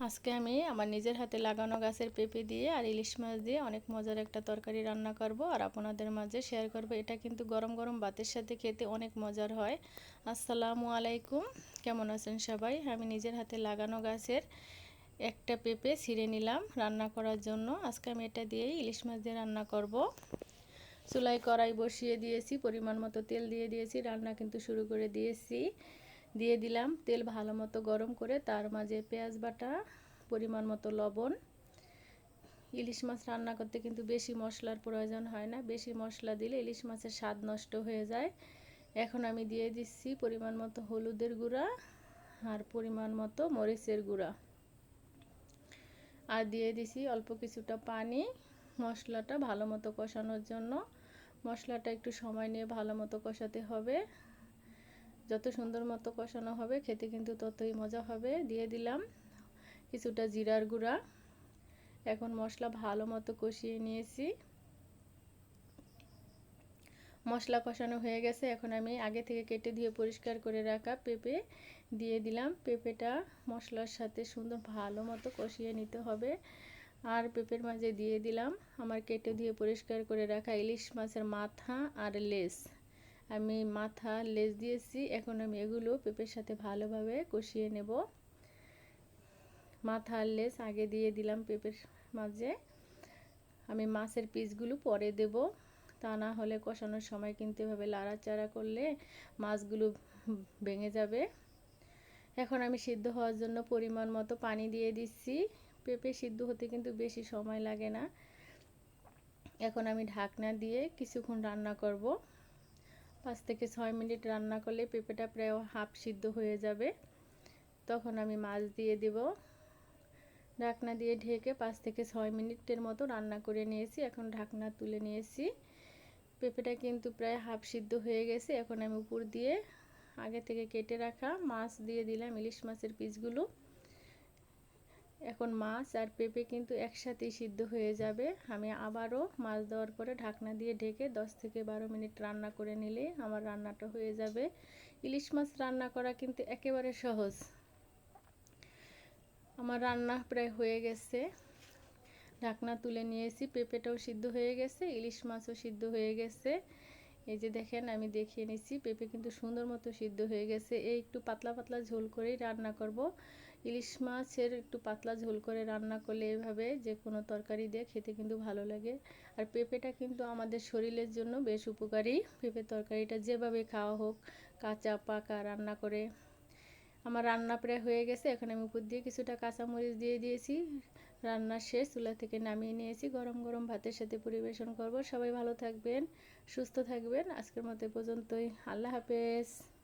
আজকে আমি আমার নিজের হাতে লাগানো গাছের পেঁপে দিয়ে আর ইলিশ মাছ দিয়ে অনেক মজার একটা তরকারি রান্না করব আর আপনাদের মাঝে শেয়ার করব। এটা কিন্তু গরম গরম ভাতের সাথে খেতে অনেক মজার হয়। আসসালামু আলাইকুম। কেমন আছেন সবাই? আমি নিজের হাতে লাগানো গাছের একটা পেঁপে ছিঁড়ে নিলাম রান্না করার জন্য। আজকে আমি এটা দিয়েই ইলিশ মাছ দিয়ে রান্না করব। চুলাই কড়াই বসিয়ে দিয়েছি, পরিমাণ মতো তেল দিয়ে দিয়েছি, রান্না কিন্তু শুরু করে দিয়েছি। দিয়ে দিলাম। তেল ভালো মতো গরম করে তার মাঝে পেঁয়াজ বাটা, পরিমাণ মতো লবণ। ইলিশ মাছ রান্না করতে কিন্তু বেশি মশলার প্রয়োজন হয় না। বেশি মশলা দিলে ইলিশ মাছের স্বাদ নষ্ট হয়ে যায়। এখন আমি দিয়ে দিচ্ছি পরিমাণ মতো হলুদের গুঁড়া আর পরিমাণ মতো মরিচের গুঁড়া। আর দিয়ে দিছি অল্প কিছুটা পানি। মশলাটা ভালো মতো কষানোর জন্য। মশলাটা একটু সময় নিয়ে ভালো মতো কষাতে হবে। যত সুন্দর মতো কষানো হবে, খেতে কিন্তু ততই মজা হবে। দিয়ে দিলাম কিছুটা জিরার গুঁড়া। এখন মশলা ভালো মতো কষিয়ে নিয়েছি। মশলা কষানো হয়ে গেছে। এখন আমি আগে থেকে কেটে দিয়ে পরিষ্কার করে রাখা পেঁপে দিয়ে দিলাম। পেঁপেটা মশলার সাথে সুন্দর ভালো মতো কষিয়ে নিতে হবে। আর পেঁপের মাঝে দিয়ে দিলাম আমার কেটে দিয়ে পরিষ্কার করে রাখা ইলিশ মাছের মাথা আর লেস। আমি মাথা লেজ দিয়েছি, এখন আমি এগুলো পেঁপের সাথে ভালোভাবে কষিয়ে নেব। মাথা আর লেজ আগে দিয়ে দিলাম পেঁপের মাঝে। আমি মাছের পিসগুলো পরে দেব। তা না হলে কষানোর সময় কিন্তু এভাবে লাড়াচাড়া করলে মাছগুলো ভেঙে যাবে। এখন আমি সিদ্ধ হওয়ার জন্য পরিমাণ মতো পানি দিয়ে দিচ্ছি। পেঁপে সিদ্ধ হতে কিন্তু বেশি সময় লাগে না। এখন আমি ঢাকনা দিয়ে কিছুক্ষণ রান্না করব। পাঁচ থেকে ছয় মিনিট রান্না করলে পেঁপেটা প্রায় হাফ সিদ্ধ হয়ে যাবে। তখন আমি মাছ দিয়ে দেব। ঢাকনা দিয়ে ঢেকে পাঁচ থেকে ছয় মিনিটের মতো রান্না করে নিয়েছি। এখন ঢাকনা তুলে নিয়েছি। পেঁপেটা কিন্তু প্রায় হাফ সিদ্ধ হয়ে গেছে। এখন আমি উপর দিয়ে আগে থেকে কেটে রাখা মাছ দিয়ে দিলাম, ইলিশ মাছের পিসগুলো। এখন মাছ আর পেঁপে কিন্তু একসাথেই সিদ্ধ হয়ে যাবে। আমি আবারও মাছ দেওয়ার পরে ঢাকনা দিয়ে ঢেকে 10 থেকে বারো মিনিট রান্না করে নিলে আমার রান্নাটা হয়ে যাবে। ইলিশ মাছ রান্না করা কিন্তু একেবারে সহজ। আমার রান্না প্রায় হয়ে গেছে। ঢাকনা তুলে নিয়েছি, পেঁপেটাও সিদ্ধ হয়ে গেছে, ইলিশ মাছও সিদ্ধ হয়ে গেছে। এই যে দেখেন, আমি দেখিয়ে নিচ্ছি। পেঁপে কিন্তু সুন্দর মতো সিদ্ধ হয়ে গেছে। এই একটু পাতলা পাতলা ঝোল করেই রান্না করব। ইলিশ মাছের একটু পাতলা ঝোল করে রান্না করলে এভাবে যে কোনো তরকারি দিয়ে খেতে কিন্তু ভালো লাগে। আর পেঁপেটা কিন্তু আমাদের শরীরের জন্য বেশ উপকারী। পেঁপে তরকারিটা যেভাবে খাওয়া হোক, কাঁচা, পাকা রান্না করে। আমার রান্না প্রায় হয়ে গেছে। এখন আমি উপর দিয়ে কিছুটা কাঁচামরিচ দিয়ে দিয়েছি। রান্না শেষ, চুলা থেকে নামিয়ে নিয়েছি। গরম গরম ভাতের সাথে পরিবেশন করব। সবাই ভালো থাকবেন, সুস্থ থাকবেন। আজকের মতো পর্যন্তই। আল্লাহ হাফেজ।